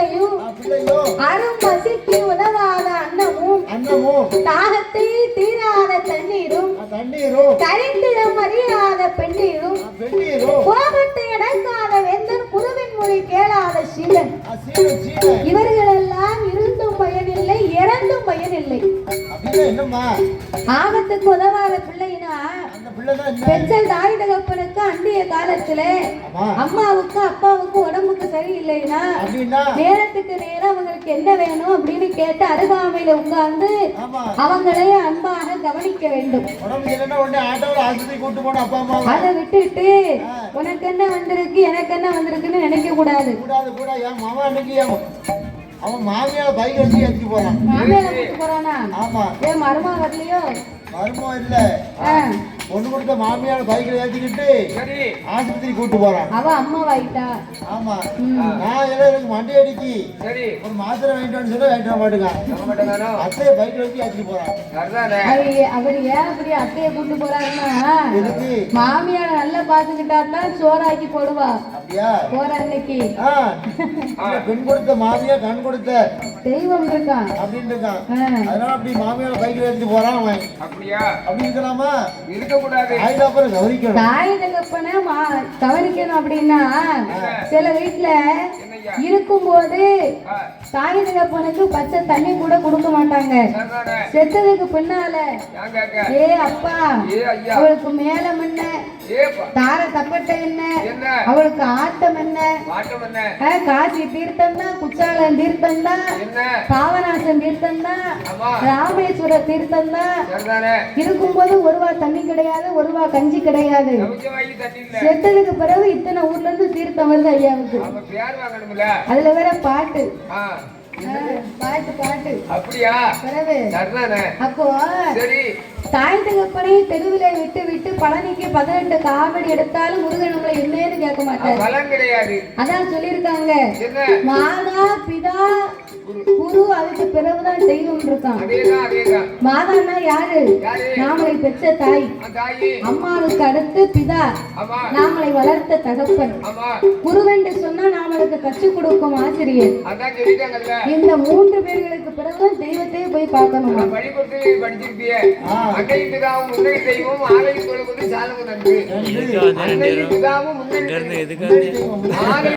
பிள்ளையும் அரும் பசிக்கு உதவாத அன்னமும் தாகத்தை தீராத தண்ணீரும் கரைந்திடம் அறியாத பெண்ணீரும் கோபத்தை அடக்காத வேந்தன் குருவின் மொழி கேளாத சீலன். இவர்களெல்லாம் இருந்தும் பயனில்லை இறந்தும் பயனில்லை. ஆபத்துக்கு உதவாத பிள்ளைனா அந்த பிள்ளை தான் என்ன? பெற்ற தாய் தகப்பனுக்கு அண்டிய காலத்துல அப்பாவுக்கும் உடம்புக்கு சரியில்லைன்னா நேரத்துக்கு நேரம் அவங்களுக்கு என்ன வேணும் அப்படின்னு கேட்டு அருகாமையில உட்கார்ந்து அவங்களை அன்பாக கவனிக்க வேண்டும். அதை விட்டுட்டு உனக்கு என்ன வந்திருக்கு எனக்கு என்ன வந்திருக்குன்னு நினைக்க கூடாது. அவன் மாமியார் பைக் வச்சு எடுத்து போறான் மாமியார போறானா? ஆமா. ஏன் மருமா வரலையோ? மருமம் இல்ல. பொண்ணு கொடுத்த மாமியார் பைக்ல ஏத்திக்கிட்டு சரி. ஆஸ்பத்திரி கூட்டு போறான் அவ அம்மா வாயிட்டா? ஆமா. நான் எல்லாம் எனக்கு மண்டை அடிக்கி சரி. ஒரு மாத்திரை வாங்கிட்டு சொல்ல வாங்கிட்டு தானோ அத்தையை பைக்ல வச்சு ஏத்திட்டு போறான் அவர் ஏன் அப்படி அத்தைய கூட்டு போறாருன்னா? மாமியார நல்லா பாத்துக்கிட்டா தான் சோறாக்கி போடுவா. அப்படியா? போற அன்னைக்கு. பெண் கொடுத்த மாமியார் கண் கொடுத்த தெய்வம் இருக்கான். அப்படின்னு இருக்கான். அதனால அப்படி மாமியார் பைக்ல ஏத்திட்டு போறான் அவன். அப்படியா? அப்படி இருக்கலாமா இருக்கக்கூடாது அப்புறம் கவனிக்கணும். அப்படின்னா சில வீட்டுல என்னய்யா? இருக்கும்போது தாய் தகப்பனுக்கு பச்சை தண்ணி கூட கொடுக்க மாட்டாங்க. செத்ததுக்கு பின்னால ஏ அப்பா அவளுக்கு மேலம் என்ன? ஏப்பா தார தப்பட்டை என்ன? அவளுக்கு ஆட்டம் என்ன? காசி தீர்த்தம் தான் குச்சாலம் தீர்த்தம் தான் பாவநாசம் தீர்த்தம் தான் ராமேஸ்வர தீர்த்தம் தான். இருக்கும்போது ஒரு ரூபா தண்ணி கிடையாது ஒரு ரூபா கஞ்சி கிடையாது. செத்ததுக்கு பிறகு இத்தனை ஊர்ல இருந்து தீர்த்தம் வருது ஐயாவுக்கு. அதுல வேற பாட்டு. பாட்டு பாட்டு. அப்படியா? பிறகு. சரிதானே அப்போ சரி. தாய் தகப்பனை தெருவில விட்டு விட்டு பழனிக்கு பதினெட்டு காவடி எடுத்தாலும் முருகன் என்னன்னு கேட்க மாட்டார். பலம் கிடையாது. அதான் சொல்லியிருக்காங்க. மாதா பிதா குரு. அதுக்கு பிறகுதான் தெய்வம் இருக்கான். மாதான்னா யாரு? நாமளை பெற்ற தாய். அம்மாவுக்கு அடுத்து பிதா. நாமளை வளர்த்த தகப்பன். குருவென்று சொன்னா நாமளுக்கு கற்றுக் கொடுக்கும் ஆசிரியர் இந்த மூன்று பேர்களுக்கு பிறகுதான் தெய்வத்தையே போய் பார்க்கணுமா? நான்